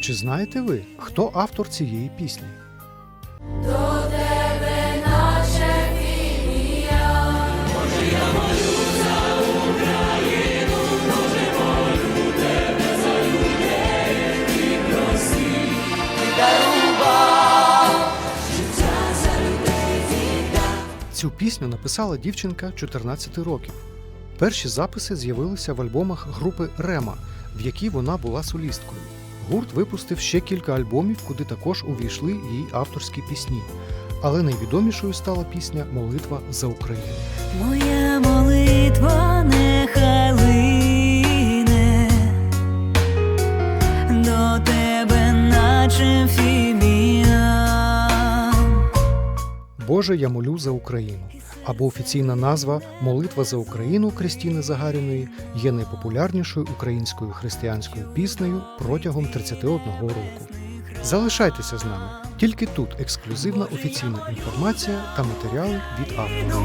Чи знаєте ви, хто автор цієї пісні? Цю пісню написала дівчинка 14 років. Перші записи з'явилися в альбомах групи Рема, в якій вона була солісткою. Гурт випустив ще кілька альбомів, куди також увійшли її авторські пісні. Але найвідомішою стала пісня Молитва за Україну. Моя молитва нехай лине до тебе, наче фіміам. Боже, я молю за Україну. Або офіційна назва Молитва за Україну Крістіни Загаріної є найпопулярнішою українською християнською піснею протягом 31 року. Залишайтеся з нами. Тільки тут ексклюзивна офіційна інформація та матеріали від автора.